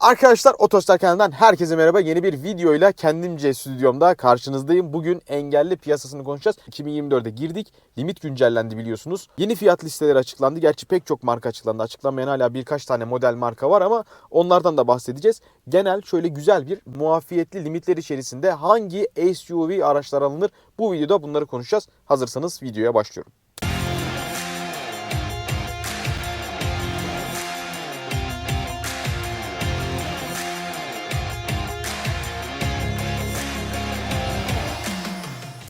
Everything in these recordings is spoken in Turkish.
Arkadaşlar Otostar kanalından herkese merhaba. Yeni bir videoyla kendimce stüdyomda karşınızdayım. Bugün engelli piyasasını konuşacağız. 2024'e girdik. Limit güncellendi biliyorsunuz. Yeni fiyat listeleri açıklandı. Gerçi pek çok marka açıklandı. Açıklanmayan hala birkaç tane model marka var ama onlardan da bahsedeceğiz. Genel şöyle güzel bir muafiyetli limitler içerisinde hangi SUV araçlar alınır? Bu videoda bunları konuşacağız. Hazırsanız videoya başlıyorum.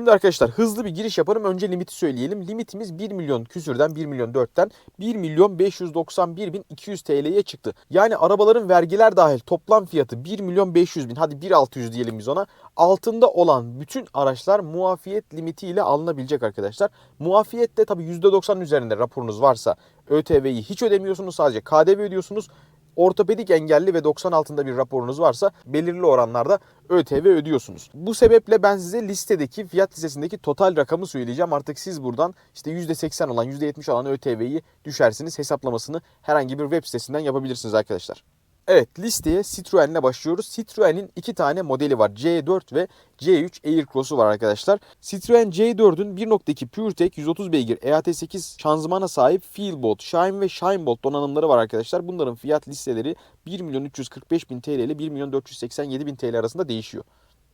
Şimdi arkadaşlar hızlı bir giriş yaparım. Önce limiti söyleyelim. Limitimiz 1 milyon küsürden 1 milyon 4'ten 1 milyon 591 bin 200 TL'ye çıktı. Yani arabaların vergiler dahil toplam fiyatı 1 milyon 500 bin hadi 1 600 diyelim biz ona. Altında olan bütün araçlar muafiyet limitiyle alınabilecek arkadaşlar. Muafiyette tabi %90 üzerinde raporunuz varsa ÖTV'yi hiç ödemiyorsunuz sadece KDV ödüyorsunuz ortopedik engelli ve 90 altında bir raporunuz varsa belirli oranlarda ÖTV ödüyorsunuz. Bu sebeple ben size listedeki fiyat listesindeki total rakamı söyleyeceğim. Artık siz buradan işte %80 olan %70 olan ÖTV'yi düşersiniz. Hesaplamasını herhangi bir web sitesinden yapabilirsiniz arkadaşlar. Evet listeye Citroen'le başlıyoruz. Citroen'in iki tane modeli var. C4 ve C3 Aircross'u var arkadaşlar. Citroen C4'ün 1.2 PureTech 130 beygir EAT8 şanzımana sahip Feelbolt, Shine ve Shinebolt donanımları var arkadaşlar. Bunların fiyat listeleri 1 milyon 345 bin TL ile 1 milyon 487 bin TL arasında değişiyor.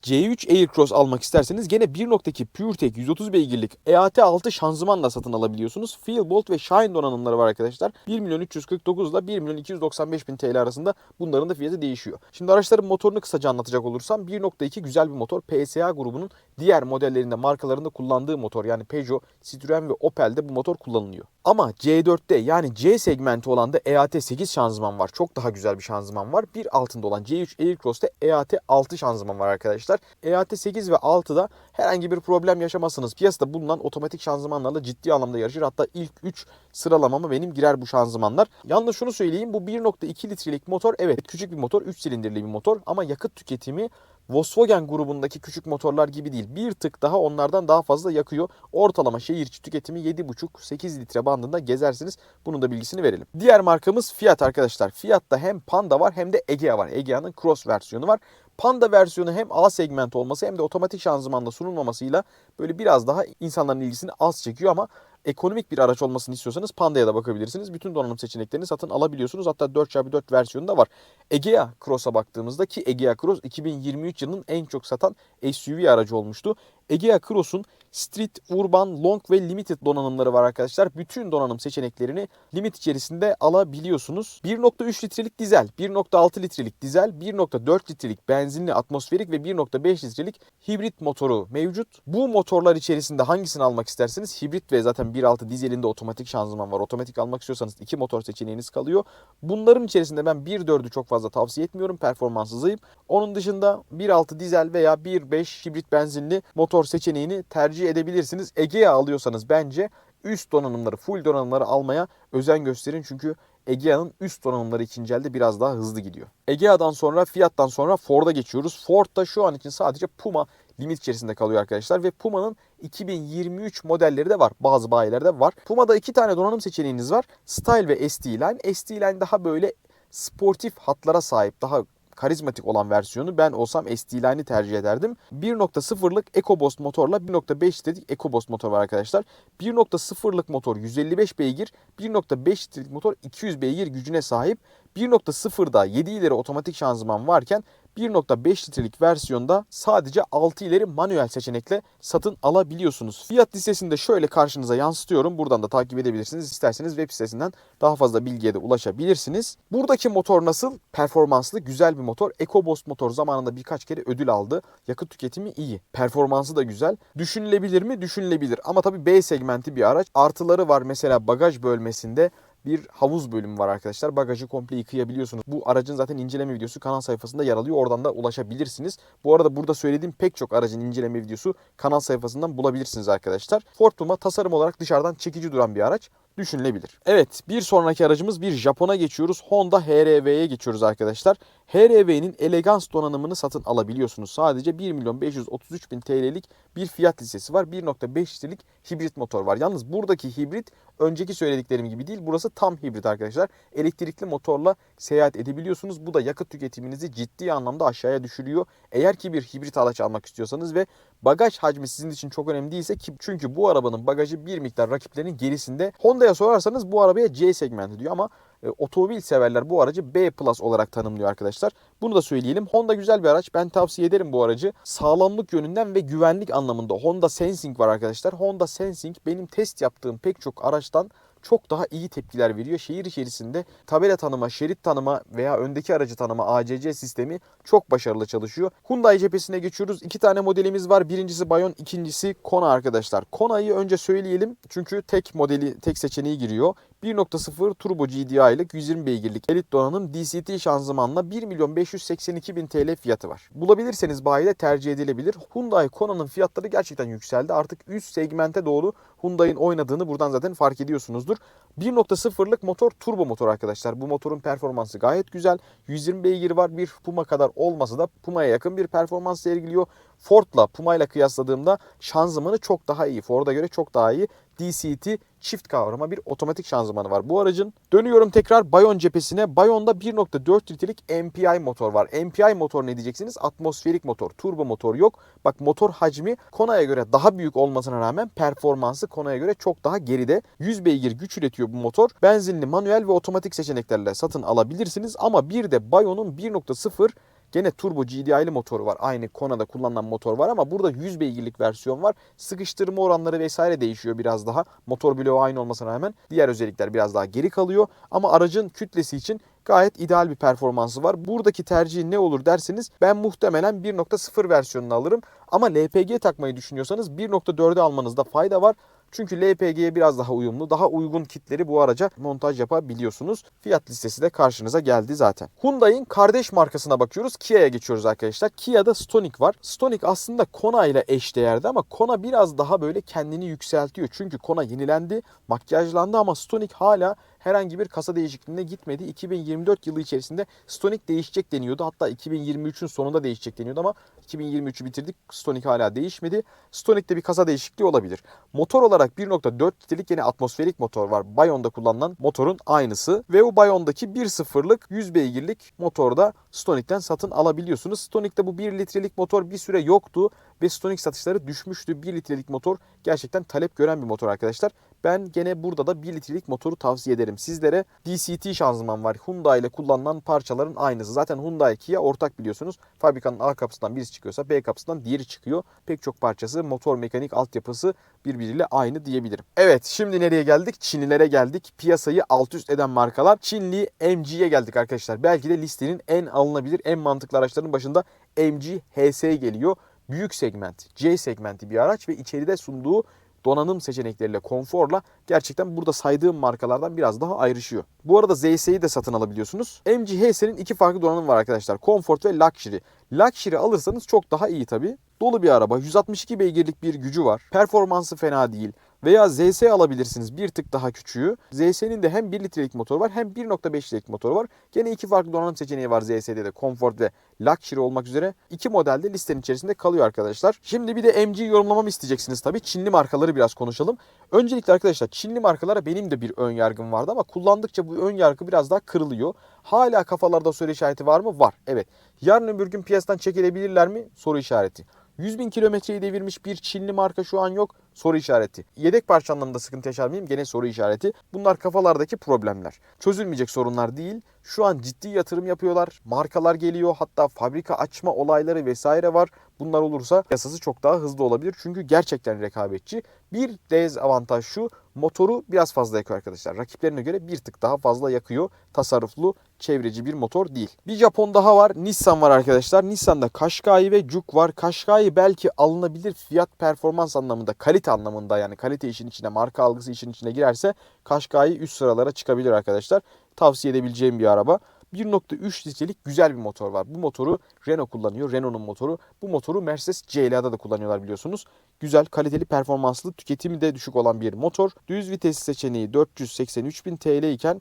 C3 Aircross almak isterseniz gene 1.2 PureTech 130 beygirlik EAT6 şanzımanla satın alabiliyorsunuz. Feelbolt ve Shine donanımları var arkadaşlar. 1 milyon 349 ile 1 milyon 295 bin TL arasında bunların da fiyatı değişiyor. Şimdi araçların motorunu kısaca anlatacak olursam 1.2 güzel bir motor. PSA grubunun diğer modellerinde markalarında kullandığı motor yani Peugeot, Citroen ve Opel'de bu motor kullanılıyor. Ama C4'te yani C segmenti olan da EAT8 şanzıman var. Çok daha güzel bir şanzıman var. Bir altında olan C3 Aircross'ta EAT6 şanzıman var arkadaşlar. EAT8 ve 6'da herhangi bir problem yaşamazsınız. Piyasada bulunan otomatik şanzımanlarla ciddi anlamda yarışır. Hatta ilk 3 sıralamama benim girer bu şanzımanlar. Yalnız şunu söyleyeyim bu 1.2 litrelik motor evet küçük bir motor 3 silindirli bir motor ama yakıt tüketimi Volkswagen grubundaki küçük motorlar gibi değil. Bir tık daha onlardan daha fazla yakıyor. Ortalama şehir içi tüketimi 7,5-8 litre bandında gezersiniz. Bunun da bilgisini verelim. Diğer markamız Fiat arkadaşlar. Fiat'ta hem Panda var hem de Egea var. Egea'nın Cross versiyonu var. Panda versiyonu hem A segment olması hem de otomatik şanzımanla sunulmamasıyla böyle biraz daha insanların ilgisini az çekiyor ama ekonomik bir araç olmasını istiyorsanız Panda'ya da bakabilirsiniz. Bütün donanım seçeneklerini satın alabiliyorsunuz. Hatta 4x4 versiyonu da var. Egea Cross'a baktığımızda ki Egea Cross 2023 yılının en çok satan SUV aracı olmuştu. Egea Cross'un Street, Urban, Long ve Limited donanımları var arkadaşlar. Bütün donanım seçeneklerini limit içerisinde alabiliyorsunuz. 1.3 litrelik dizel, 1.6 litrelik dizel, 1.4 litrelik benzinli atmosferik ve 1.5 litrelik hibrit motoru mevcut. Bu motorlar içerisinde hangisini almak isterseniz hibrit ve zaten 1.6 dizelinde otomatik şanzıman var. Otomatik almak istiyorsanız iki motor seçeneğiniz kalıyor. Bunların içerisinde ben 1.4'ü çok fazla tavsiye etmiyorum. Performansı zayıf. Onun dışında 1.6 dizel veya 1.5 hibrit benzinli motor seçeneğini tercih edebilirsiniz. Egea alıyorsanız bence üst donanımları, full donanımları almaya özen gösterin. Çünkü Egea'nın üst donanımları ikinci elde biraz daha hızlı gidiyor. Egea'dan sonra Fiat'tan sonra Ford'a geçiyoruz. Ford da şu an için sadece Puma limit içerisinde kalıyor arkadaşlar ve Puma'nın 2023 modelleri de var. Bazı bayilerde var. Puma'da iki tane donanım seçeneğiniz var. Style ve ST Line. ST Line daha böyle sportif hatlara sahip, daha karizmatik olan versiyonu ben olsam ST-Line'i tercih ederdim. 1.0'lık EcoBoost motorla 1.5 litrelik EcoBoost motor var arkadaşlar. 1.0'lık motor 155 beygir, 1.5 litrelik motor 200 beygir gücüne sahip. 1.0'da 7 ileri otomatik şanzıman varken 1.5 litrelik versiyonda sadece 6 ileri manuel seçenekle satın alabiliyorsunuz. Fiyat listesinde şöyle karşınıza yansıtıyorum. Buradan da takip edebilirsiniz. İsterseniz web sitesinden daha fazla bilgiye de ulaşabilirsiniz. Buradaki motor nasıl? Performanslı, güzel bir motor. EcoBoost motor zamanında birkaç kere ödül aldı. Yakıt tüketimi iyi. Performansı da güzel. Düşünülebilir mi? Düşünülebilir. Ama tabii B segmenti bir araç. Artıları var mesela bagaj bölmesinde bir havuz bölümü var arkadaşlar. Bagajı komple yıkayabiliyorsunuz. Bu aracın zaten inceleme videosu kanal sayfasında yer alıyor. Oradan da ulaşabilirsiniz. Bu arada burada söylediğim pek çok aracın inceleme videosu kanal sayfasından bulabilirsiniz arkadaşlar. Ford Puma tasarım olarak dışarıdan çekici duran bir araç. Düşünülebilir. Evet bir sonraki aracımız bir Japon'a geçiyoruz. Honda HR-V'ye geçiyoruz arkadaşlar. HR-V'nin elegans donanımını satın alabiliyorsunuz. Sadece 1 milyon 533 bin TL'lik bir fiyat listesi var. 1.5 litrelik hibrit motor var. Yalnız buradaki hibrit önceki söylediklerim gibi değil. Burası tam hibrit arkadaşlar. Elektrikli motorla seyahat edebiliyorsunuz. Bu da yakıt tüketiminizi ciddi anlamda aşağıya düşürüyor. Eğer ki bir hibrit araç almak istiyorsanız ve bagaj hacmi sizin için çok önemli değilse ki çünkü bu arabanın bagajı bir miktar rakiplerinin gerisinde. Honda'ya sorarsanız bu arabaya C segmenti diyor ama e, otomobil severler bu aracı B Plus olarak tanımlıyor arkadaşlar. Bunu da söyleyelim. Honda güzel bir araç. Ben tavsiye ederim bu aracı. Sağlamlık yönünden ve güvenlik anlamında Honda Sensing var arkadaşlar. Honda Sensing benim test yaptığım pek çok araçtan çok daha iyi tepkiler veriyor. Şehir içerisinde tabela tanıma, şerit tanıma veya öndeki aracı tanıma ACC sistemi çok başarılı çalışıyor. Hyundai cephesine geçiyoruz. İki tane modelimiz var. Birincisi Bayon, ikincisi Kona arkadaşlar. Kona'yı önce söyleyelim çünkü tek modeli, tek seçeneği giriyor. 1.0 turbo GDI'lik 120 beygirlik elit donanım DCT şanzımanla 1 milyon 582 bin TL fiyatı var. Bulabilirseniz bayide tercih edilebilir. Hyundai Kona'nın fiyatları gerçekten yükseldi. Artık üst segmente doğru Hyundai'nin oynadığını buradan zaten fark ediyorsunuzdur. 1.0'lık motor turbo motor arkadaşlar. Bu motorun performansı gayet güzel. 120 beygir var. Bir Puma kadar olmasa da Puma'ya yakın bir performans sergiliyor. Ford'la Puma ile kıyasladığımda şanzımanı çok daha iyi. Ford'a göre çok daha iyi. DCT çift kavrama bir otomatik şanzımanı var bu aracın. Dönüyorum tekrar Bayon cephesine. Bayon'da 1.4 litrelik MPI motor var. MPI motor ne diyeceksiniz? Atmosferik motor, turbo motor yok. Bak motor hacmi Kona'ya göre daha büyük olmasına rağmen performansı Kona'ya göre çok daha geride. 100 beygir güç üretiyor bu motor. Benzinli, manuel ve otomatik seçeneklerle satın alabilirsiniz. Ama bir de Bayon'un 1.0 Gene turbo GDI'li motoru var. Aynı Kona'da kullanılan motor var ama burada 100 beygirlik versiyon var. Sıkıştırma oranları vesaire değişiyor biraz daha. Motor bloğu aynı olmasına rağmen diğer özellikler biraz daha geri kalıyor. Ama aracın kütlesi için gayet ideal bir performansı var. Buradaki tercih ne olur derseniz ben muhtemelen 1.0 versiyonunu alırım. Ama LPG takmayı düşünüyorsanız 1.4'ü almanızda fayda var. Çünkü LPG'ye biraz daha uyumlu, daha uygun kitleri bu araca montaj yapabiliyorsunuz. Fiyat listesi de karşınıza geldi zaten. Hyundai'in kardeş markasına bakıyoruz. Kia'ya geçiyoruz arkadaşlar. Kia'da Stonic var. Stonic aslında Kona ile eşdeğerdi ama Kona biraz daha böyle kendini yükseltiyor. Çünkü Kona yenilendi, makyajlandı ama Stonic hala herhangi bir kasa değişikliğine gitmedi. 2024 yılı içerisinde Stonic değişecek deniyordu. Hatta 2023'ün sonunda değişecek deniyordu ama 2023'ü bitirdik. Stonic hala değişmedi. Stonic'te bir kasa değişikliği olabilir. Motor olarak 1.4 litrelik yine atmosferik motor var. Bayon'da kullanılan motorun aynısı. Ve o Bayon'daki 1.0'lık 100 beygirlik motorda Stonic'ten satın alabiliyorsunuz. Stonic'te bu 1 litrelik motor bir süre yoktu ve Stonic satışları düşmüştü. 1 litrelik motor gerçekten talep gören bir motor arkadaşlar. Ben gene burada da 1 litrelik motoru tavsiye ederim sizlere. DCT şanzıman var. Hyundai ile kullanılan parçaların aynısı. Zaten Hyundai Kia ortak biliyorsunuz. Fabrikanın A kapısından birisi çıkıyorsa B kapısından diğeri çıkıyor. Pek çok parçası, motor mekanik altyapısı birbiriyle aynı diyebilirim. Evet şimdi nereye geldik? Çinlilere geldik. Piyasayı alt üst eden markalar. Çinli MG'ye geldik arkadaşlar. Belki de listenin en alınabilir, en mantıklı araçların başında MG HS geliyor. Büyük segment, C segmenti bir araç ve içeride sunduğu donanım seçenekleriyle, konforla gerçekten burada saydığım markalardan biraz daha ayrışıyor. Bu arada ZS'yi de satın alabiliyorsunuz. MG HS'nin iki farklı donanım var arkadaşlar. Comfort ve Luxury. Luxury alırsanız çok daha iyi tabii. Dolu bir araba. 162 beygirlik bir gücü var. Performansı fena değil. Veya ZS alabilirsiniz bir tık daha küçüğü. ZS'nin de hem 1 litrelik motoru var hem 1.5 litrelik motoru var. Gene iki farklı donanım seçeneği var ZS'de de Comfort ve Luxury olmak üzere. iki modelde listenin içerisinde kalıyor arkadaşlar. Şimdi bir de MG yorumlamamı isteyeceksiniz tabii. Çinli markaları biraz konuşalım. Öncelikle arkadaşlar Çinli markalara benim de bir ön yargım vardı ama kullandıkça bu ön yargı biraz daha kırılıyor. Hala kafalarda soru işareti var mı? Var. Evet. Yarın öbür gün piyasadan çekilebilirler mi? Soru işareti. 100 bin kilometreyi devirmiş bir Çinli marka şu an yok. Soru işareti. Yedek parça anlamında sıkıntı yaşar mıyım? Gene soru işareti. Bunlar kafalardaki problemler. Çözülmeyecek sorunlar değil. Şu an ciddi yatırım yapıyorlar. Markalar geliyor. Hatta fabrika açma olayları vesaire var. Bunlar olursa yasası çok daha hızlı olabilir. Çünkü gerçekten rekabetçi. Bir dezavantaj şu. Motoru biraz fazla yakıyor arkadaşlar. Rakiplerine göre bir tık daha fazla yakıyor. Tasarruflu, çevreci bir motor değil. Bir Japon daha var. Nissan var arkadaşlar. Nissan'da Qashqai ve Juke var. Qashqai belki alınabilir fiyat performans anlamında, kalite anlamında yani kalite işin içine, marka algısı işin içine girerse Qashqai üst sıralara çıkabilir arkadaşlar. Tavsiye edebileceğim bir araba. 1.3 litrelik güzel bir motor var. Bu motoru Renault kullanıyor. Renault'un motoru. Bu motoru Mercedes CLA'da da kullanıyorlar biliyorsunuz. Güzel, kaliteli, performanslı, tüketimi de düşük olan bir motor. Düz vites seçeneği 483.000 TL iken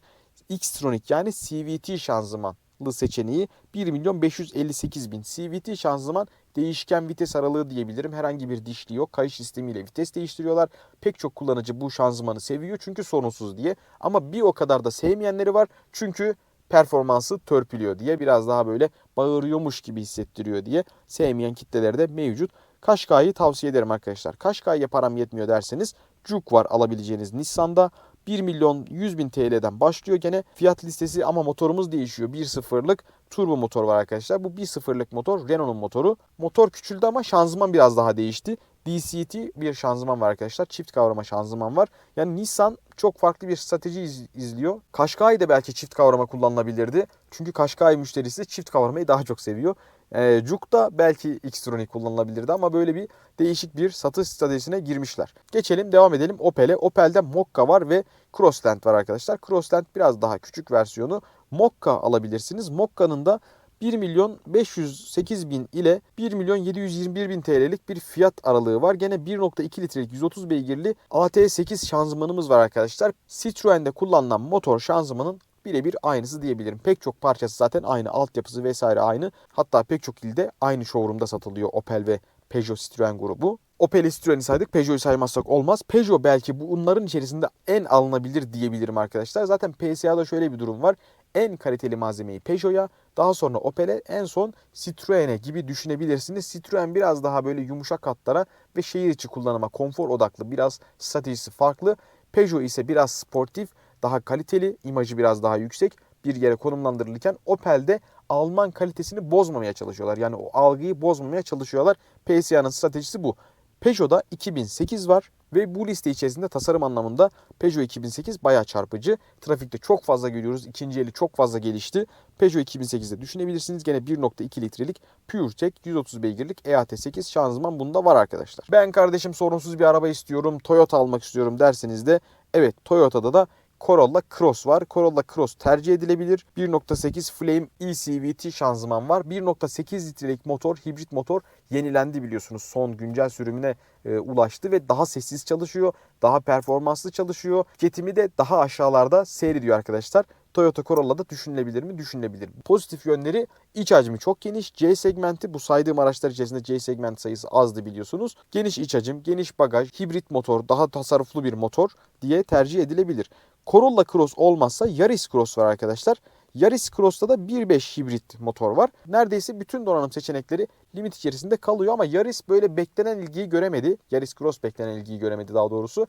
Xtronic yani CVT şanzımanlı seçeneği 1 milyon 558 bin. CVT şanzıman değişken vites aralığı diyebilirim. Herhangi bir dişli yok. Kayış sistemiyle vites değiştiriyorlar. Pek çok kullanıcı bu şanzımanı seviyor çünkü sorunsuz diye. Ama bir o kadar da sevmeyenleri var. Çünkü performansı törpülüyor diye biraz daha böyle bağırıyormuş gibi hissettiriyor diye sevmeyen kitleleri de mevcut. Kaşkay'ı tavsiye ederim arkadaşlar. Kaşkay'ya param yetmiyor derseniz Juke var alabileceğiniz Nissan'da. 1 milyon 100 bin TL'den başlıyor gene fiyat listesi ama motorumuz değişiyor. 1.0'lık turbo motor var arkadaşlar. Bu 1.0'lık motor Renault'un motoru. Motor küçüldü ama şanzıman biraz daha değişti. DCT bir şanzıman var arkadaşlar. Çift kavrama şanzıman var. Yani Nissan çok farklı bir strateji iz- izliyor. Qashqai de belki çift kavrama kullanılabilirdi. Çünkü Qashqai müşterisi çift kavramayı daha çok seviyor. E, Juke da belki Xtronic kullanılabilirdi ama böyle bir değişik bir satış stratejisine girmişler. Geçelim devam edelim Opel'e. Opel'de Mokka var ve Crossland var arkadaşlar. Crossland biraz daha küçük versiyonu. Mokka alabilirsiniz. Mokka'nın da 1 milyon 508 bin ile 1 milyon 721 bin TL'lik bir fiyat aralığı var. Gene 1.2 litrelik 130 beygirli AT8 şanzımanımız var arkadaşlar. Citroen'de kullanılan motor şanzımanın birebir aynısı diyebilirim. Pek çok parçası zaten aynı. Altyapısı vesaire aynı. Hatta pek çok ilde aynı showroom'da satılıyor Opel ve Peugeot Citroen grubu. Opel'i Citroen'i saydık. Peugeot'u saymazsak olmaz. Peugeot belki bunların içerisinde en alınabilir diyebilirim arkadaşlar. Zaten PSA'da şöyle bir durum var. En kaliteli malzemeyi Peugeot'a, daha sonra Opel'e, en son Citroen'e gibi düşünebilirsiniz. Citroen biraz daha böyle yumuşak hatlara ve şehir içi kullanıma, konfor odaklı, biraz stratejisi farklı. Peugeot ise biraz sportif, daha kaliteli, imajı biraz daha yüksek bir yere konumlandırılırken Opel'de Alman kalitesini bozmamaya çalışıyorlar. Yani o algıyı bozmamaya çalışıyorlar. PSA'nın stratejisi bu. Peugeot'da 2008 var ve bu liste içerisinde tasarım anlamında Peugeot 2008 bayağı çarpıcı. Trafikte çok fazla görüyoruz. İkinci eli çok fazla gelişti. Peugeot 2008'de düşünebilirsiniz. Gene 1.2 litrelik PureTech 130 beygirlik EAT8 şanzıman bunda var arkadaşlar. Ben kardeşim sorunsuz bir araba istiyorum. Toyota almak istiyorum derseniz de evet Toyota'da da Corolla Cross var. Corolla Cross tercih edilebilir. 1.8 Flame ECVT şanzıman var. 1.8 litrelik motor, hibrit motor yenilendi biliyorsunuz. Son güncel sürümüne e, ulaştı ve daha sessiz çalışıyor. Daha performanslı çalışıyor. Tüketimi de daha aşağılarda seyrediyor arkadaşlar. Toyota Corolla'da düşünülebilir mi? Düşünülebilir. Pozitif yönleri iç hacmi çok geniş. C segmenti bu saydığım araçlar içerisinde C segment sayısı azdı biliyorsunuz. Geniş iç hacim, geniş bagaj, hibrit motor, daha tasarruflu bir motor diye tercih edilebilir. Corolla Cross olmazsa Yaris Cross var arkadaşlar. Yaris Cross'ta da 1.5 hibrit motor var. Neredeyse bütün donanım seçenekleri limit içerisinde kalıyor ama Yaris böyle beklenen ilgiyi göremedi. Yaris Cross beklenen ilgiyi göremedi daha doğrusu.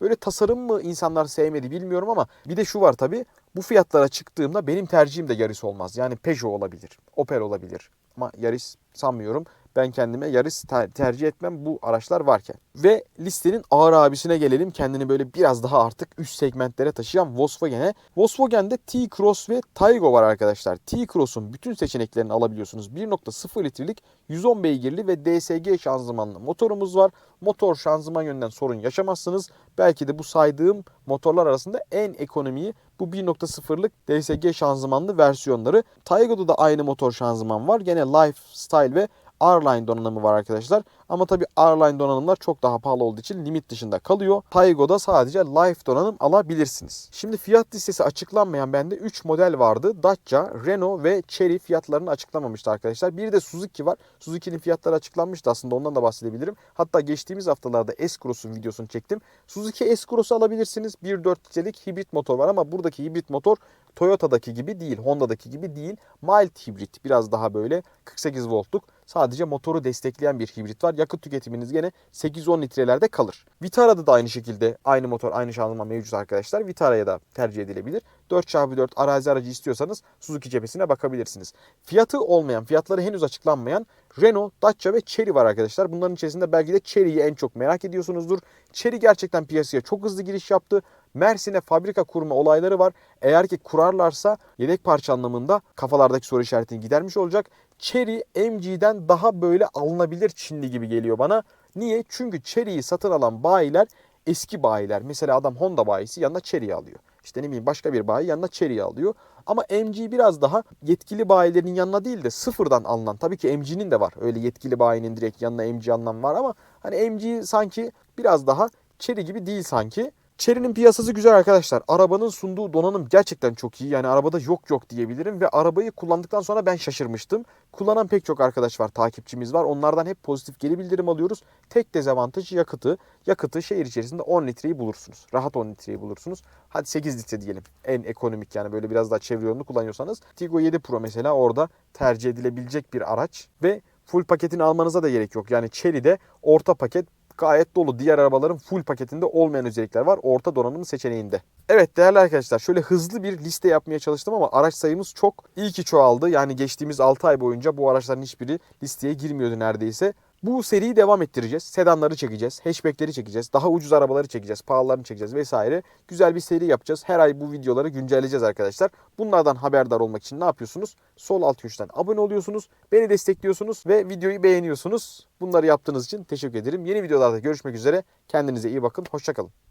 Böyle tasarım mı insanlar sevmedi bilmiyorum ama bir de şu var tabi. Bu fiyatlara çıktığımda benim tercihim de Yaris olmaz. Yani Peugeot olabilir, Opel olabilir. Ama Yaris sanmıyorum. Ben kendime ter- tercih etmem bu araçlar varken. Ve listenin ağır abisine gelelim. Kendini böyle biraz daha artık üst segmentlere taşıyan Volkswagen'e. Volkswagen'de T-Cross ve Taygo var arkadaşlar. T-Cross'un bütün seçeneklerini alabiliyorsunuz. 1.0 litrelik 110 beygirli ve DSG şanzımanlı motorumuz var. Motor şanzıman yönden sorun yaşamazsınız. Belki de bu saydığım motorlar arasında en ekonomiyi bu 1.0'lık DSG şanzımanlı versiyonları. Taygo'da da aynı motor şanzıman var. Gene Lifestyle ve R-Line donanımı var arkadaşlar. Ama tabi R-Line donanımlar çok daha pahalı olduğu için limit dışında kalıyor. Taygo'da sadece Life donanım alabilirsiniz. Şimdi fiyat listesi açıklanmayan bende 3 model vardı. Dacia, Renault ve Chery fiyatlarını açıklamamıştı arkadaşlar. Bir de Suzuki var. Suzuki'nin fiyatları açıklanmıştı aslında ondan da bahsedebilirim. Hatta geçtiğimiz haftalarda S-Cross'un videosunu çektim. Suzuki S-Cross'u alabilirsiniz. 1.4 litrelik hibrit motor var ama buradaki hibrit motor Toyota'daki gibi değil, Honda'daki gibi değil. Mild hibrit biraz daha böyle 48 voltluk sadece motoru destekleyen bir hibrit var. Yakıt tüketiminiz gene 8-10 litrelerde kalır. Vitara'da da aynı şekilde aynı motor aynı şanzıman mevcut arkadaşlar. Vitara'ya da tercih edilebilir. 4x4 arazi aracı istiyorsanız Suzuki cephesine bakabilirsiniz. Fiyatı olmayan, fiyatları henüz açıklanmayan Renault, Dacia ve Chery var arkadaşlar. Bunların içerisinde belki de Chery'yi en çok merak ediyorsunuzdur. Chery gerçekten piyasaya çok hızlı giriş yaptı. Mersin'e fabrika kurma olayları var. Eğer ki kurarlarsa yedek parça anlamında kafalardaki soru işaretini gidermiş olacak. Chery MG'den daha böyle alınabilir Çinli gibi geliyor bana. Niye? Çünkü Chery'yi satın alan bayiler eski bayiler. Mesela adam Honda bayisi yanına Chery'yi alıyor. İşte ne bileyim başka bir bayi yanına Chery'yi alıyor. Ama MG biraz daha yetkili bayilerin yanına değil de sıfırdan alınan. Tabii ki MG'nin de var. Öyle yetkili bayinin direkt yanına MG alınan var ama hani MG sanki biraz daha Chery gibi değil sanki. Chery'nin piyasası güzel arkadaşlar. Arabanın sunduğu donanım gerçekten çok iyi. Yani arabada yok yok diyebilirim ve arabayı kullandıktan sonra ben şaşırmıştım. Kullanan pek çok arkadaş var, takipçimiz var. Onlardan hep pozitif geri bildirim alıyoruz. Tek dezavantajı yakıtı. Yakıtı şehir içerisinde 10 litreyi bulursunuz. Rahat 10 litreyi bulursunuz. Hadi 8 litre diyelim. En ekonomik yani böyle biraz daha çevre yolunu kullanıyorsanız. Tiggo 7 Pro mesela orada tercih edilebilecek bir araç ve full paketini almanıza da gerek yok. Yani Chery'de orta paket gayet dolu. Diğer arabaların full paketinde olmayan özellikler var. Orta donanım seçeneğinde. Evet değerli arkadaşlar şöyle hızlı bir liste yapmaya çalıştım ama araç sayımız çok. İyi ki çoğaldı. Yani geçtiğimiz 6 ay boyunca bu araçların hiçbiri listeye girmiyordu neredeyse. Bu seriyi devam ettireceğiz. Sedanları çekeceğiz, hatchbackleri çekeceğiz, daha ucuz arabaları çekeceğiz, pahalılarını çekeceğiz vesaire. Güzel bir seri yapacağız. Her ay bu videoları güncelleyeceğiz arkadaşlar. Bunlardan haberdar olmak için ne yapıyorsunuz? Sol alt köşeden abone oluyorsunuz, beni destekliyorsunuz ve videoyu beğeniyorsunuz. Bunları yaptığınız için teşekkür ederim. Yeni videolarda görüşmek üzere. Kendinize iyi bakın. Hoşçakalın.